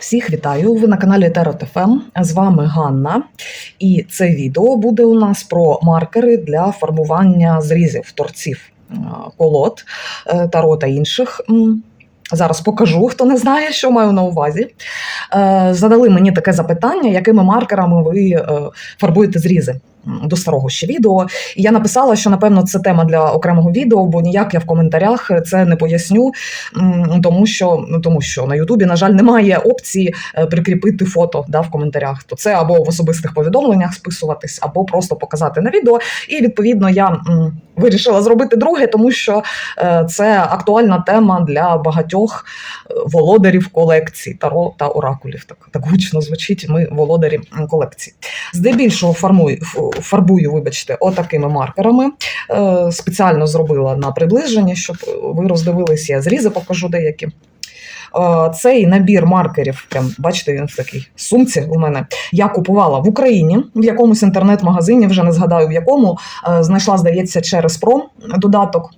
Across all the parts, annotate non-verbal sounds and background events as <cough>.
Всіх вітаю! Ви на каналі Терот.ФМ, З вами Ганна. І це відео буде у нас про маркери для формування зрізів торців е, колод е, таро та інших. Зараз покажу, хто не знає, що маю на увазі. Е, Задали мені таке запитання, якими маркерами ви фарбуєте зрізи до старого ще відео. І я написала, що напевно це тема для окремого відео, бо ніяк я в коментарях це не поясню, тому що, ну, тому що на Ютубі, на жаль, немає опції е, прикріпити фото да, в коментарях. То це або в особистих повідомленнях списуватись, або просто показати на відео. І відповідно я вирішила зробити друге, тому що е, це актуальна тема для багатьох е, володарів колекцій таро та оракулів. Так, так гучно звучить. Ми володарі колекцій. Здебільшого фармую, фарбую, вибачте, отакими маркерами. Е, Спеціально зробила на приближення, щоб ви роздивилися. Я зрізи покажу деякі. Е, Цей набір маркерів, прям бачите, він в такій сумці у мене. Я купувала в Україні в якомусь інтернет-магазині, вже не згадаю в якому. е, Знайшла, здається, через пром додаток.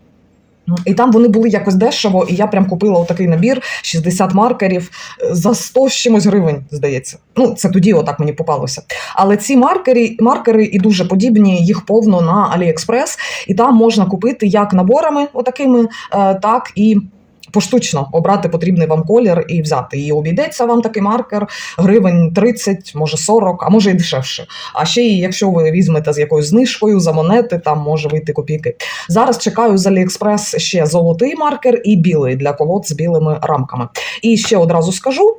І там вони були якось дешево, і я прям купила отакий набір 60 маркерів е, за 100 з чимось гривень, здається. Ну, це тоді отак мені попалося. Але ці маркери, маркери і дуже подібні, їх повно на AliExpress, і там можна купити як наборами, отакими, так і. Поштучно обрати потрібний вам колір і взяти. І обійдеться вам такий маркер гривень 30, може 40, а може і дешевше. А ще і якщо ви візьмете з якоюсь знижкою за монети, там може вийти копійки. Зараз чекаю з AliExpress ще золотий маркер і білий для колод з білими рамками. І ще одразу скажу.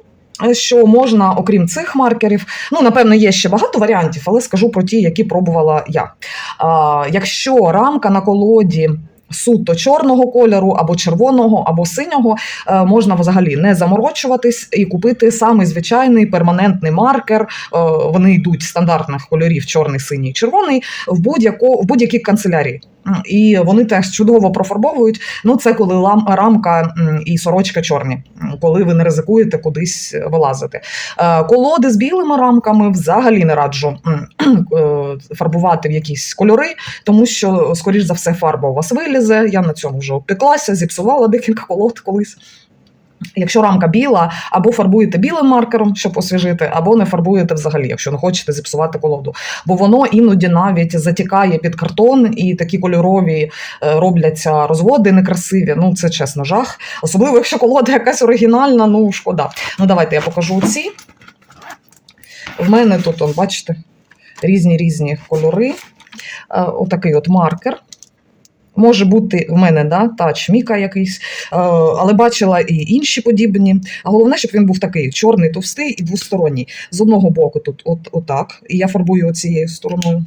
Що можна, окрім цих маркерів, ну напевно, є ще багато варіантів, але скажу про ті, які пробувала я. А, якщо рамка на колоді суто чорного кольору, або червоного, або синього, е, можна взагалі не заморочуватись і купити самий звичайний перманентний маркер. Е, Вони йдуть стандартних кольорів: чорний, синій, червоний, в будь-яку в будь-якій канцелярії. І вони теж чудово профарбовують. Ну, це коли рамка і сорочка чорні, коли ви не ризикуєте кудись вилазити. Е, Колоди з білими рамками взагалі не раджу е, фарбувати в якісь кольори, тому що, скоріш за все, фарба у вас вилізе. Я на цьому вже обпеклася, зіпсувала декілька колод колись. Якщо рамка біла, або фарбуєте білим маркером, щоб освіжити, або не фарбуєте взагалі, якщо не хочете зіпсувати колоду. Бо воно іноді навіть затікає під картон, і такі кольорові е, робляться розводи некрасиві. Ну це чесно жах. Особливо, якщо колода якась оригінальна, ну шкода. Ну давайте я покажу ці. В мене тут, он, бачите, різні різні кольори. Е, Отакий от маркер. Може бути в мене да, та чміка якийсь, е, але бачила і інші подібні. А головне, щоб він був такий чорний, товстий і двосторонній. З одного боку тут от, отак. І я фарбую цією стороною.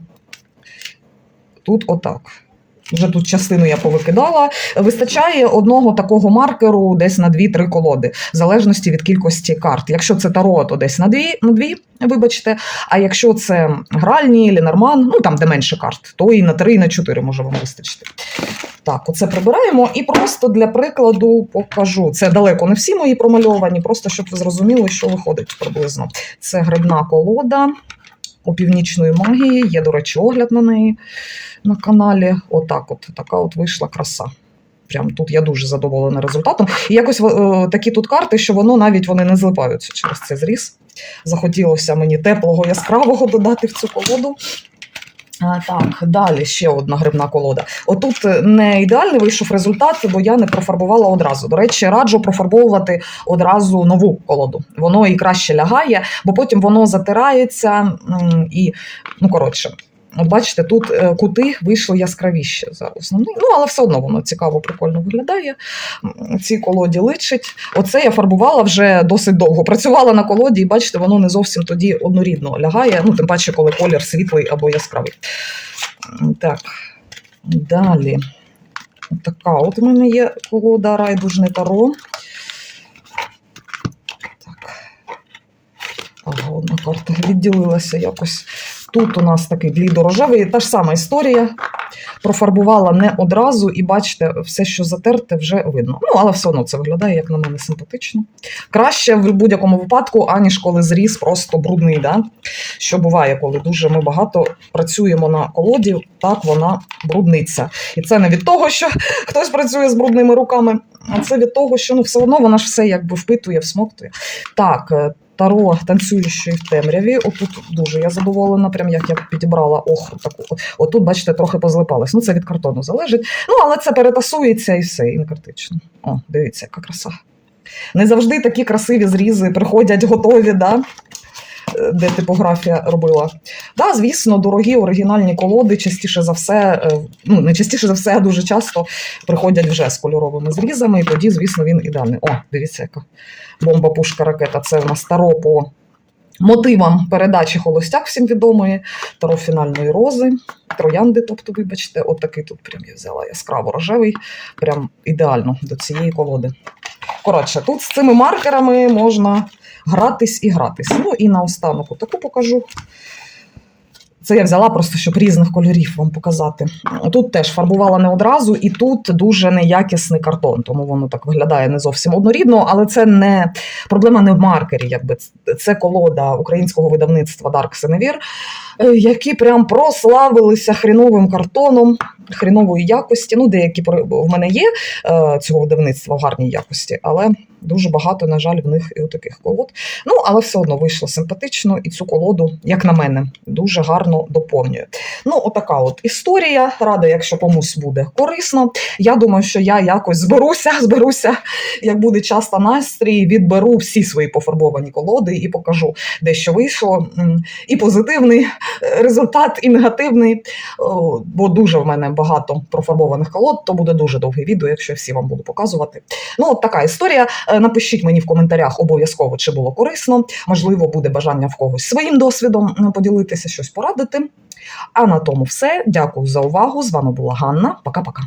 Тут отак. Вже тут частину я повикидала. Вистачає одного такого маркеру десь на 2-3 колоди, в залежності від кількості карт. Якщо це таро, то десь на 2, на 2 вибачте. А якщо це гральні, Ленорман, ну там де менше карт, то і на 3, і на 4 може вам вистачити. Так, оце прибираємо і просто для прикладу покажу. Це далеко не всі мої промальовані, просто щоб ви зрозуміли, що виходить приблизно. Це грибна колода північної магії. Є, до речі, огляд на неї на каналі. Отак, от така от вийшла краса. Прям тут я дуже задоволена результатом. І якось о, такі тут карти, що воно навіть вони не злипаються через цей зріз. Захотілося мені теплого яскравого додати в цю колоду. А, так, далі ще одна грибна колода. Отут е, не ідеальний вийшов результат, бо я не профарбувала одразу. До речі, раджу профарбовувати одразу нову колоду. Воно і краще лягає, бо потім воно затирається і, ну коротше. Бачите, тут е, кути вийшли яскравіше за основний. Ну, але все одно воно цікаво, прикольно виглядає. Ці колоді личить. Оце я фарбувала вже досить довго. Працювала на колоді, і бачите, воно не зовсім тоді однорідно лягає. Ну, тим паче, коли колір світлий або яскравий. Так, далі. Така от у мене є колода райдужне таро. Так. Ага, одна карта відділилася якось. Тут у нас такий блідорожевий, та ж сама історія. Профарбувала не одразу, і бачите, все, що затерте, вже видно. Ну, але все одно це виглядає, як на мене, симпатично. Краще в будь-якому випадку, аніж коли зріз просто брудний. Да? Що буває, коли дуже ми багато працюємо на колоді, так вона брудниться. І це не від того, що <laughs> хтось працює з брудними руками, а це від того, що ну, все одно вона ж все якби впитує, всмоктує. Так, е, Таро танцюючої в темряві. Отут дуже я задоволена, прям як я підібрала охру таку. Отут, бачите, трохи позлипалась. Ну, це від картону залежить. Ну, але це перетасується і все, інкартично. О, дивіться, яка краса. Не завжди такі красиві зрізи приходять готові, да? Е, де типографія робила. Да, звісно, дорогі оригінальні колоди частіше за все, е, ну не частіше за все, а дуже часто приходять вже з кольоровими зрізами, і тоді, звісно, він ідеальний. О, дивіться, яка бомба, пушка, ракета. Це в нас таро по мотивам передачі холостяк всім відомої, таро фінальної рози, троянди, тобто, вибачте, от такий тут прям я взяла яскраво рожевий, прям ідеально до цієї колоди. Коротше, тут з цими маркерами можна гратись і гратись. Ну і наостанок таку покажу. Це я взяла просто, щоб різних кольорів вам показати. Тут теж фарбувала не одразу, і тут дуже неякісний картон, тому воно так виглядає не зовсім однорідно, але це не проблема не в маркері. Якби це колода українського видавництва Dark Синевір, які прям прославилися хріновим картоном, хрінової якості. Ну, деякі в мене є е, цього видавництва в гарній якості, але дуже багато, на жаль, в них і таких колод. Ну, але все одно вийшло симпатично, і цю колоду, як на мене, дуже гарно доповнює. Ну, отака от історія. Рада, якщо комусь буде корисно. Я думаю, що я якось зберуся, <laughs> зберуся, як буде час та настрій, відберу всі свої пофарбовані колоди і покажу, де що вийшло. І позитивний е, результат, і негативний. Бо дуже в мене багато профарбованих колод, то буде дуже довге відео, якщо я всі вам буду показувати. Ну, от така історія. Е, Напишіть мені в коментарях обов'язково, чи було корисно. Можливо, буде бажання в когось своїм досвідом поділитися, щось порадити. А на тому все. Дякую за увагу. З вами була Ганна. Пока-пока.